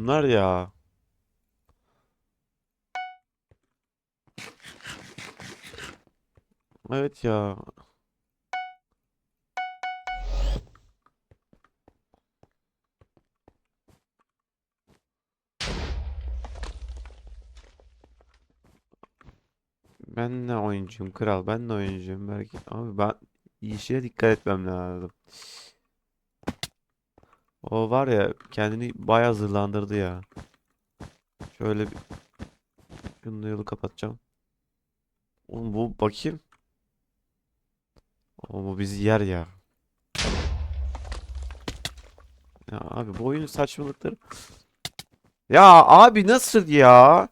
Bunlar ya. Evet ya. Ben de oyuncuyum kral. Ben de oyuncuyum belki. Abi ben işe dikkat etmem lazım. O var ya kendini bayağı zırlandırdı ya. Şöyle bir şunun yolu kapatacağım. Oğlum bu bakayım. Oğlum bu bizi yer ya. Ya abi bu oyunun saçmalıkları. Ya abi nasıl ya?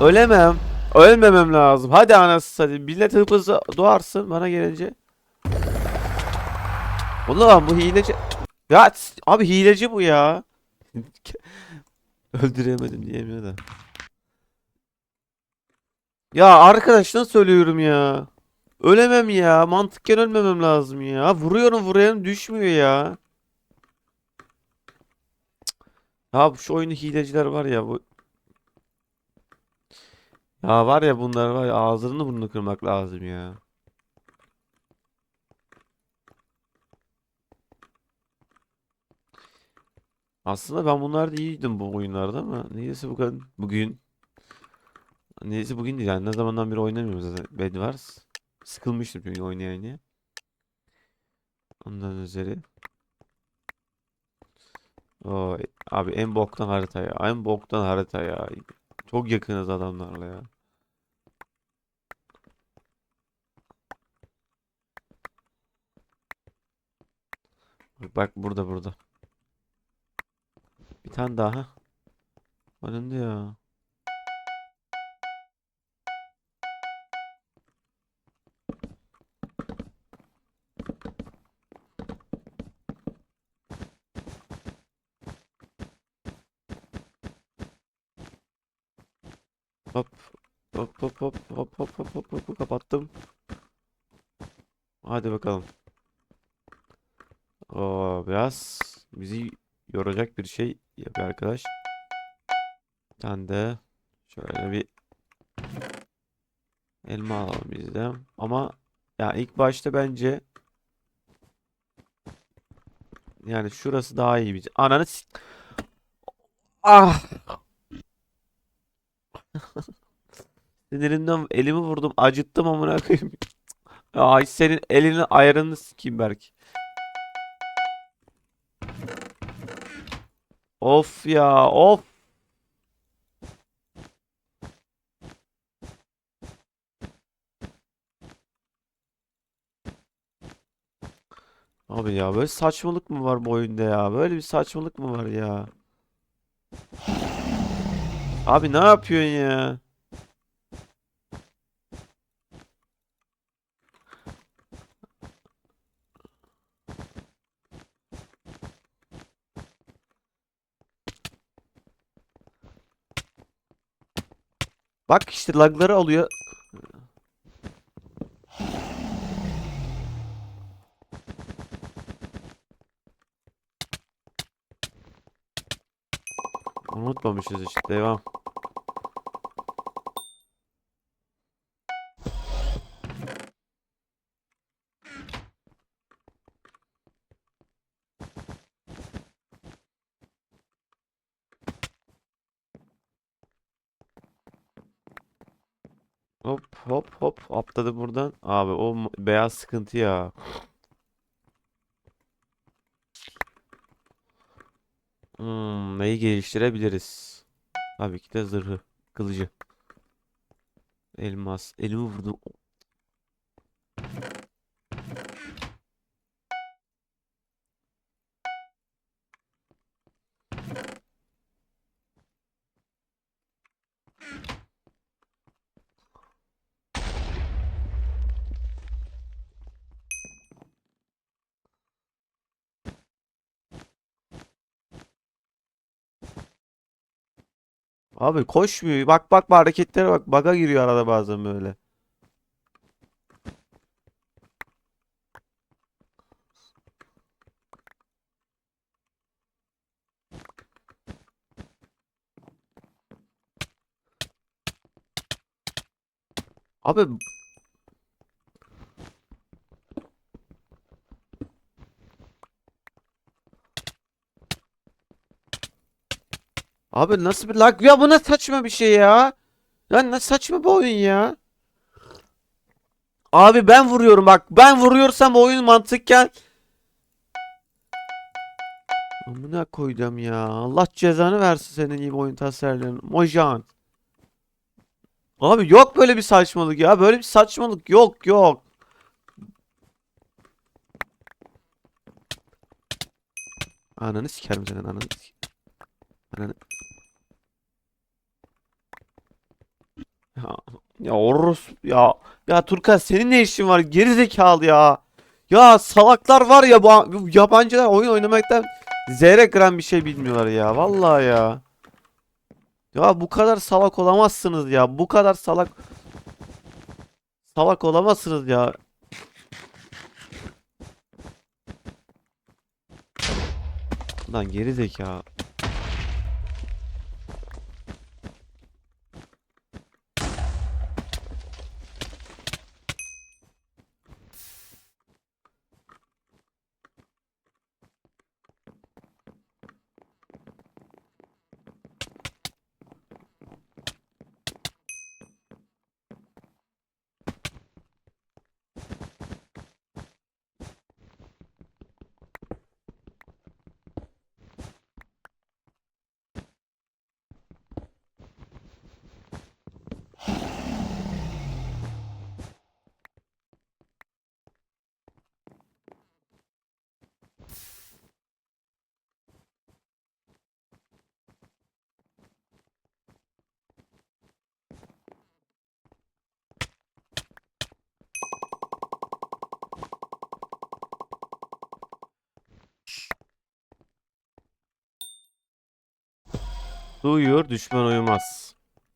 Ölemem. Ölmemem lazım. Hadi anasını satayım. Millet hıpızı doğarsın bana gelince. Ulan bu hileci. Ya abi hileci bu ya. Öldüremedim diyemiyor da. Ya arkadaştan söylüyorum ya. Ölemem ya. Mantıken ölmemem lazım ya. Vuruyorum vuruyorum düşmüyor ya. Ya şu oyunu hileciler var ya bu. Ya var ya bunlar var ya ağzını burnunu kırmak lazım ya. Aslında ben bunlarda iyiydim bu oyunlarda ama neyse bugün bugün neyse bugün değil yani ne zamandan beri oynamıyorum zaten Bedwars. Sıkılmıştım çünkü oynaya oynaya. Ondan üzeri. O abi en boktan harita ya. En boktan harita ya. Çok yakınız adamlarla ya. Bak burada burada. Bir tane daha. Önümde ya. Hop. Hop hop hop hop hop hop hop hop kapattım. Hadi bakalım. Oo biraz yoracak bir şey yapıyor arkadaş. Bir de şöyle bir elma alalım biz de. Ama yani ilk başta bence yani şurası daha iyi bir. Ananı Ah! Sinirimden elimi vurdum. Acıttım amına koyayım. Ay senin elinin ayarını sikeyim belki. Of ya of. Abi ya böyle saçmalık mı var bu oyunda ya? Böyle bir saçmalık mı var ya? Abi ne yapıyorsun ya? Bak işte lagları alıyor. Unutmamışız işte devam. Atladı buradan. Abi o beyaz sıkıntı ya. Hmm, neyi geliştirebiliriz? Tabii ki de zırhı, kılıcı, elmas. Elimi vurdum. Abi koşmuyor. Bak bak hareketlere bak. Baga giriyor arada bazen böyle. Abi Abi nasıl bir lag ya bu ne saçma bir şey ya. Ya ne saçma bir oyun ya. Abi ben vuruyorum bak ben vuruyorsam oyun mantıkken Amına koydum ya. Allah cezanı versin senin gibi oyun tasarlayan. Mojan. Abi yok böyle bir saçmalık ya. Böyle bir saçmalık yok yok. Ananı sikerim senin ananı sik- Ananı. Ya, ya Orus ya. Ya Turkan senin ne işin var? Geri zekalı ya. Ya salaklar var ya bu yabancılar oyun oynamaktan zerre gram bir şey bilmiyorlar ya. Vallahi ya. Ya bu kadar salak olamazsınız ya. Bu kadar salak salak olamazsınız ya. Lan geri zeka. Su uyur, düşman uyumaz.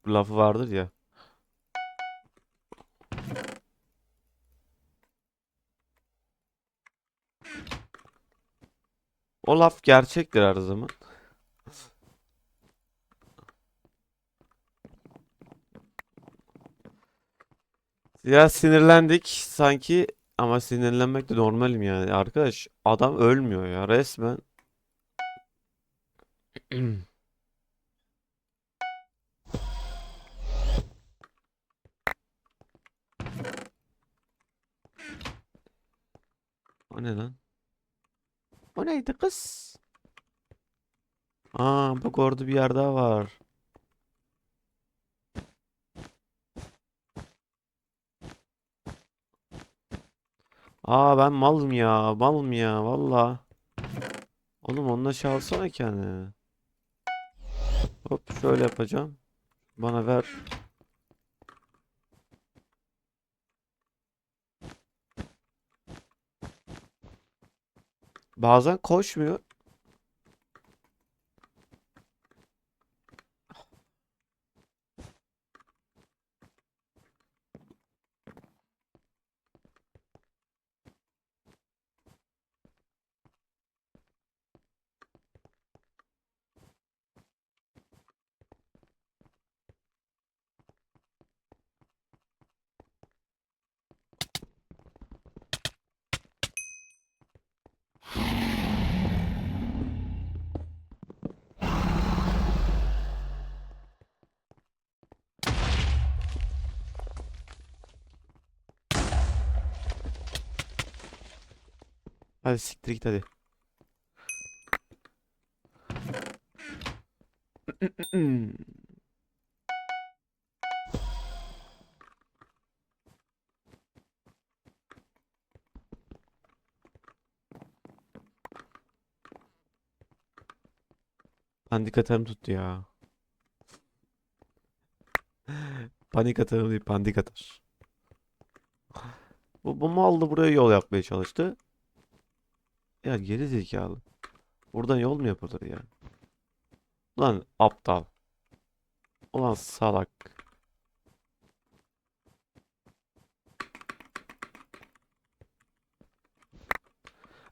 Lafı vardır ya. O laf gerçektir her zaman. Ya sinirlendik sanki ama sinirlenmek de normalim yani. Arkadaş adam ölmüyor ya resmen. O ne lan? O neydi kız? Aa bak orada bir yer daha var. Aa ben malım ya. Malım ya valla. Oğlum onunla şey alsana kendini. Hop şöyle yapacağım. Bana ver. Bazen koşmuyor. Hadi siktir git hadi. Panik atarım tuttu ya. Panik atarım değil, pandik atar. Bu, bu mal da buraya yol yapmaya çalıştı. Ya geri zekalı. Buradan yol mu yapılır ya? Lan aptal. Ulan salak.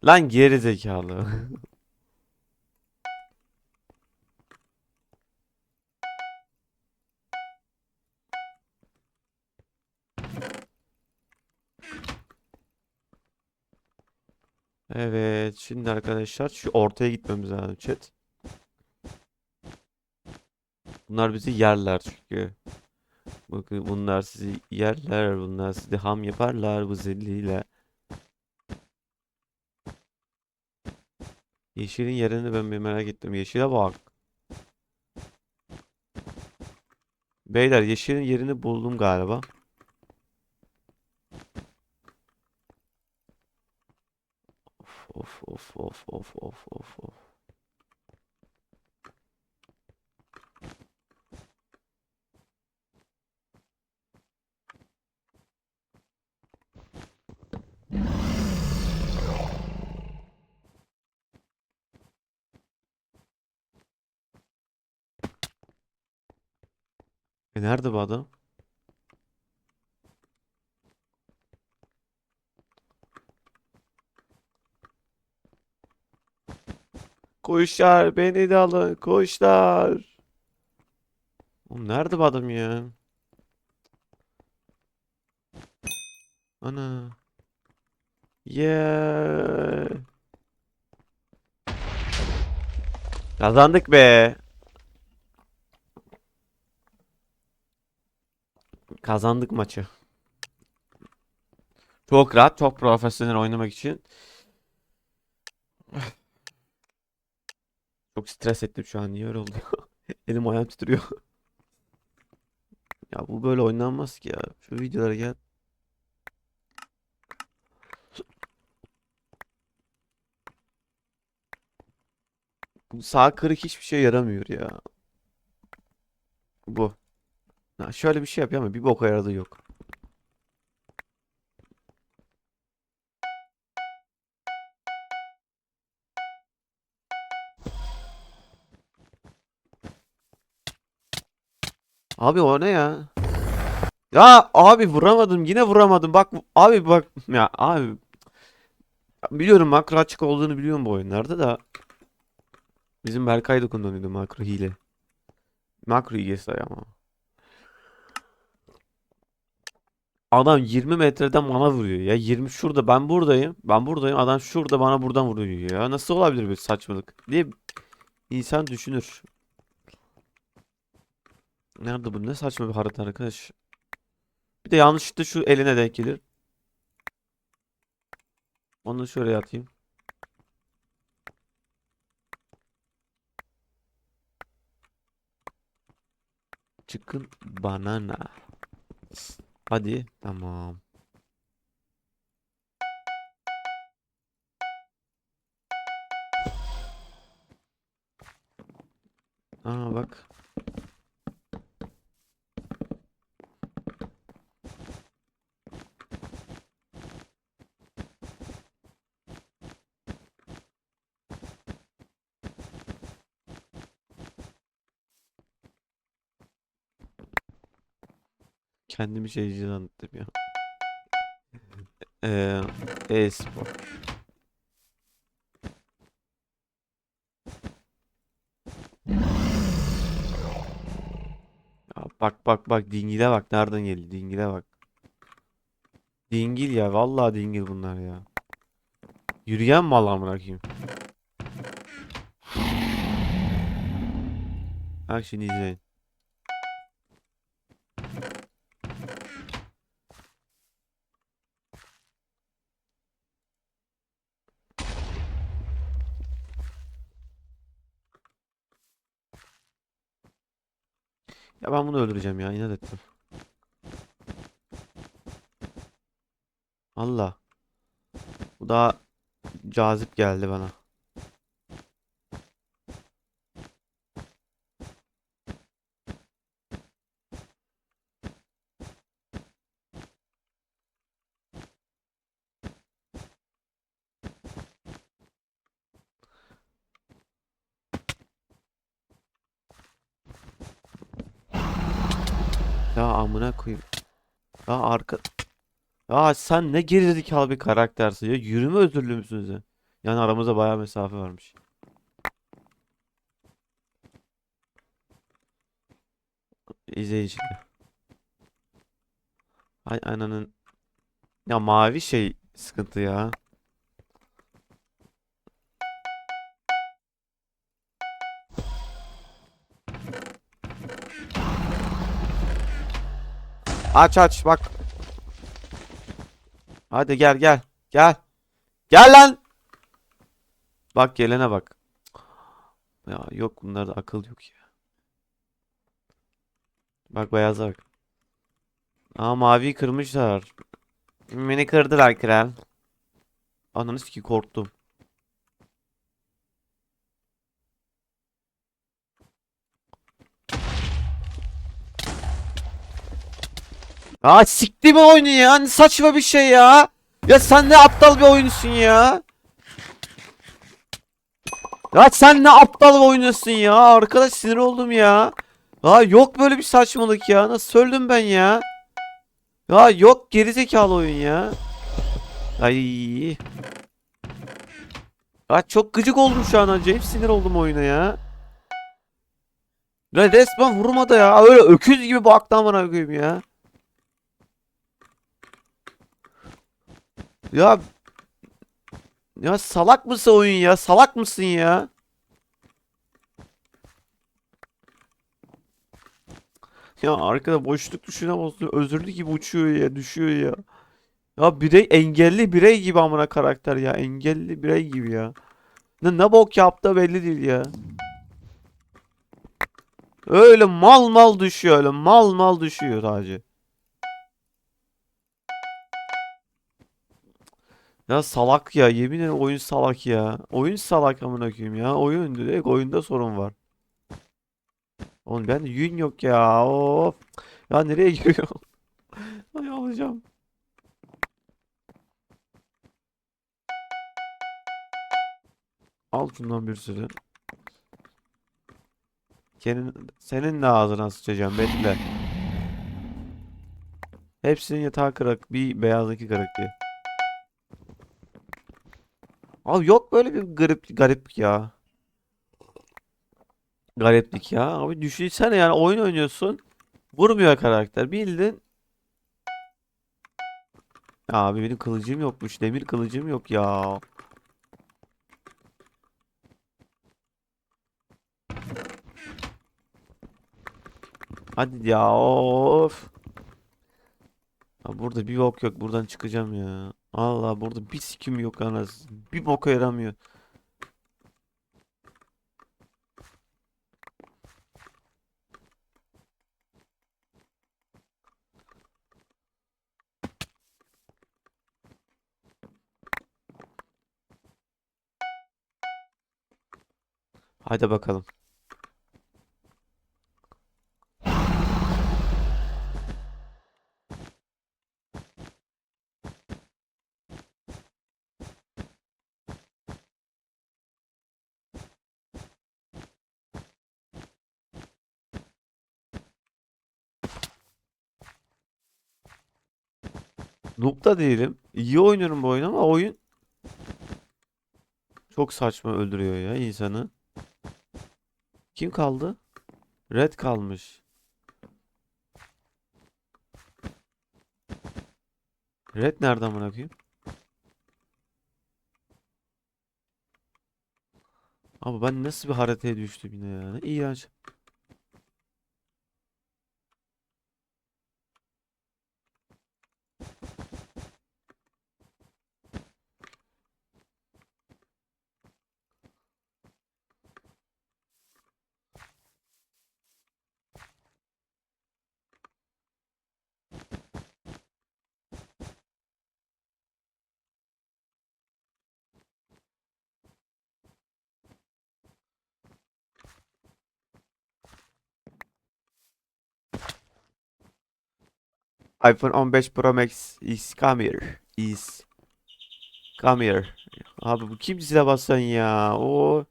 Lan geri zekalı. Evet, şimdi arkadaşlar şu ortaya gitmemiz lazım chat. Bunlar bizi yerler çünkü. Bakın bunlar sizi yerler, bunlar sizi ham yaparlar bu zilliyle. Yeşilin yerini ben bir merak ettim. Yeşile bak. Beyler yeşilin yerini buldum galiba. Of of of of of of of. E nerede bu adam? Kuşlar beni de alın kuşlar. Oğlum nerede bu adam ya? Ana. Yeah. Kazandık be. Kazandık maçı. Çok rahat, çok profesyonel oynamak için. Çok stres ettim şu an. Niye öyle oldu? Elim ayağım titriyor. Ya bu böyle oynanmaz ki ya. Şu videolara gel. Bu sağ kırık hiçbir şey yaramıyor ya. Bu. Ha, şöyle bir şey yapıyor ama bir boka yaradığı yok. Abi o ne ya? Ya abi vuramadım yine vuramadım. Bak abi bak ya abi. Biliyorum makro açık olduğunu biliyorum bu oyunlarda da. Bizim Berkay da kullanıyordu makro hile. Makro hilesi ama. Adam 20 metreden bana vuruyor ya. 20 şurada ben buradayım ben buradayım. Adam şurada bana buradan vuruyor ya. Nasıl olabilir bir saçmalık? Diye insan düşünür nerede bu ne saçma bir harita arkadaş Bir de yanlışlıkla şu eline denk gelir. Onu şöyle atayım. Çıkın banana. Hadi. Tamam. Aa bak. Kendimi şey zannettim ya. Eee e-spor. Bak bak bak dingile bak nereden geldi dingile bak. Dingil ya vallahi dingil bunlar ya. Yürüyen mal amına koyayım. Bak şimdi izleyin. Ya ben bunu öldüreceğim ya inat ettim. Allah. Bu daha cazip geldi bana. Ya amına koyayım. Ya arka... Ya sen ne gerizekalı bir karaktersin ya. Yürüme özürlü müsünüz ya? Yani aramızda bayağı mesafe varmış. İzleyici. Ay ananın. Ya mavi şey sıkıntı ya. Aç aç bak. Hadi gel gel. Gel. Gel lan. Bak gelene bak. Ya yok bunlarda akıl yok ya. Bak beyaza bak. Aa maviyi kırmışlar. Beni kırdılar kral. Ananı ki korktum. Aa sikti mi oyunu ya? Ne saçma bir şey ya. Ya sen ne aptal bir oyuncusun ya. Ya sen ne aptal bir oyuncusun ya. Arkadaş sinir oldum ya. Ya yok böyle bir saçmalık ya. Nasıl söyledim ben ya? Ya yok gerizekalı oyun ya. Ay. Ya çok gıcık oldum şu an acayip sinir oldum oyuna ya. Ya resmen vurmadı ya. Öyle öküz gibi baktı amına koyayım ya. Ya ya salak mısın oyun ya? Salak mısın ya? Ya arkada boşluk tuşuna basıyor. Özürlü gibi uçuyor ya, düşüyor ya. Ya birey engelli birey gibi amına karakter ya. Engelli birey gibi ya. Ne, ne bok yaptı belli değil ya. Öyle mal mal düşüyor öyle. Mal mal düşüyor sadece. Ya salak ya. Yemin ederim oyun salak ya. Oyun salak amına koyayım ya. Oyun direkt oyunda sorun var. Oğlum ben yün yok ya. Of. Ya nereye giriyor? Ay alacağım. Al şundan bir sürü. Senin, senin de ağzına sıçacağım bekle. Hepsinin yatağı kırık. Bir beyazdaki kırık diye. Abi yok böyle bir garip garip ya. Gariplik ya. Abi düşünsene yani oyun oynuyorsun. Vurmuyor karakter. Bildin. Abi benim kılıcım yokmuş. Demir kılıcım yok ya. Hadi ya of. Ha, burada bir bok yok. Buradan çıkacağım ya. Allah burada bir sikim yok anasını. Bir boka yaramıyor. Hadi bakalım. Noob da değilim. İyi oynuyorum bu oyunu ama oyun çok saçma öldürüyor ya insanı. Kim kaldı? Red kalmış. Red nereden bırakayım? Abi ben nasıl bir haritaya düştüm yine ya? Ne. iPhone 15 Pro Max is come here. Is come here. Abi bu kim zile basan ya? O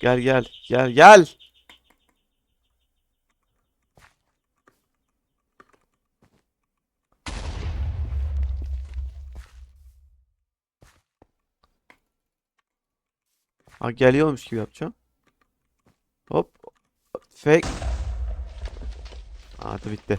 Gel gel gel gel. Ha geliyormuş gibi yapacağım. Hop. Fake. Hadi bitti.